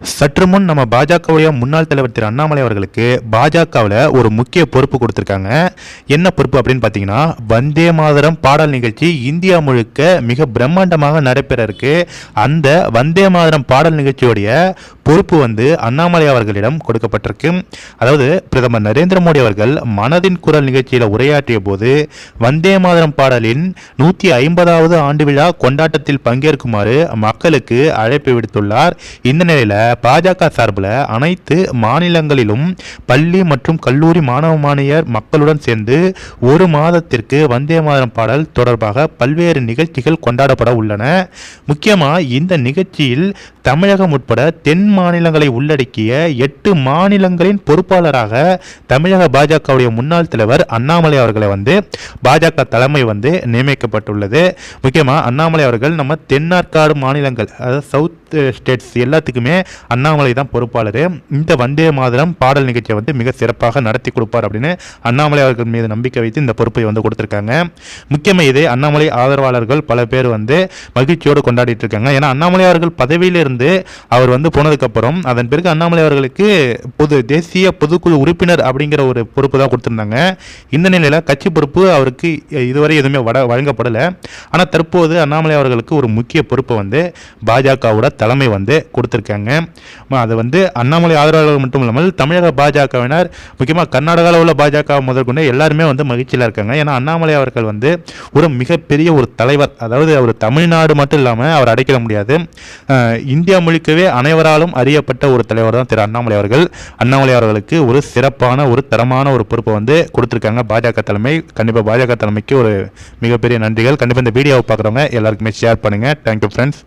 சற்று முன் நம்ம பாஜகவுடைய முன்னாள் தலைவர் திரு அண்ணாமலை அவர்களுக்கு பாஜகவில் ஒரு முக்கிய பொறுப்பு கொடுத்துருக்காங்க. என்ன பொறுப்பு அப்படின்னு பார்த்தீங்கன்னா வந்தே மாதரம் பாடல் நிகழ்ச்சி இந்தியா முழுக்க மிக பிரம்மாண்டமாக நடைபெற இருக்கு அந்த வந்தே மாதரம் பாடல் நிகழ்ச்சியுடைய பொறுப்பு வந்து அண்ணாமலை அவர்களிடம் கொடுக்கப்பட்டிருக்கு. அதாவது பிரதமர் நரேந்திர மோடி அவர்கள் மனதின் குரல் நிகழ்ச்சியில் உரையாற்றிய போது வந்தே மாதரம் பாடலின் நூற்றி ஐம்பதாவது ஆண்டு விழா கொண்டாட்டத்தில் பங்கேற்குமாறு மக்களுக்கு அழைப்பு விடுத்துள்ளார். இந்த நிலையில் பாஜக சார்பில் அனைத்து மாநிலங்களிலும் பள்ளி மற்றும் கல்லூரி மாணவ மாணவியர் மக்களுடன் சேர்ந்து ஒரு மாதத்திற்கு வந்தே மாதம் பாடல் தொடர்பாக பல்வேறு நிகழ்ச்சிகள் கொண்டாடப்பட உள்ளன. முக்கியமாக இந்த நிகழ்ச்சியில் தமிழகம் உட்பட தென் மாநிலங்களை உள்ளடக்கிய எட்டு மாநிலங்களின் பொறுப்பாளராக தமிழக பாஜகவுடைய முன்னாள் தலைவர் அண்ணாமலை அவர்களை வந்து பாஜக தலைமை வந்து நியமிக்கப்பட்டுள்ளது. முக்கியமாக அண்ணாமலை அவர்கள் நம்ம தென்னார்காடு மாநிலங்கள் அதாவது சவுத் ஸ்டேட்ஸ் எல்லாத்துக்குமே அண்ணாமலை தான் பொறுப்பாளர். இந்த வந்தே மாதிரம் பாடல் நிகழ்ச்சியை வந்து மிக சிறப்பாக நடத்தி கொடுப்பார் அப்படின்னு அண்ணாமலை அவர்கள் மீது நம்பிக்கை வைத்து இந்த பொறுப்பை வந்து கொடுத்துருக்காங்க. முக்கியமாக இதே அண்ணாமலை ஆதரவாளர்கள் பல பேர் வந்து மகிழ்ச்சியோடு கொண்டாடிட்டு இருக்காங்க. ஏன்னா அண்ணாமலை அவர்கள் பதவியிலிருந்து அவர் வந்து போனதுக்கப்புறம் அதன் பிறகு அண்ணாமலை அவர்களுக்கு பொது தேசிய பொதுக்குழு உறுப்பினர் அப்படிங்கிற ஒரு பொறுப்பு தான் கொடுத்துருந்தாங்க. இந்த நிலையில் கட்சி பொறுப்பு அவருக்கு இதுவரை எதுவுமே வட வழங்கப்படலை. ஆனால் தற்போது அண்ணாமலை அவர்களுக்கு ஒரு முக்கிய பொறுப்பை வந்து பாஜகவோட தலைமை வந்து கொடுத்துருக்காங்க. அது வந்து அண்ணாமலை ஆதரவாளர்கள் மட்டும் இல்லாமல் தமிழக பாஜகவினர் முக்கியமாக கர்நாடகாவில் உள்ள பாஜக முதற்கொண்டு எல்லாருமே வந்து மகிழ்ச்சியில் இருக்காங்க. ஏன்னா அண்ணாமலை அவர்கள் வந்து ஒரு மிகப்பெரிய ஒரு தலைவர். அதாவது அவர் தமிழ்நாடு மட்டும் இல்லாமல் அவர் அடைக்கிட முடியாது. இந்த இந்தியா முழுக்கவே அனைவராலும் அறியப்பட்ட ஒரு தலைவர் தான் திரு அண்ணாமலை அவர்கள். அண்ணாமலை அவர்களுக்கு ஒரு சிறப்பான ஒரு தரமான ஒரு பொறுப்பை வந்து கொடுத்துருக்காங்க. பாஜக தலைமை கண்டிப்பாக பாஜக தலைமைக்கு ஒரு மிகப்பெரிய நன்றிகள். கண்டிப்பாக இந்த வீடியோவை பார்க்குறவங்க எல்லாருக்குமே ஷேர் பண்ணுங்கள் தேங்க்யூ ஃப்ரெண்ட்ஸ்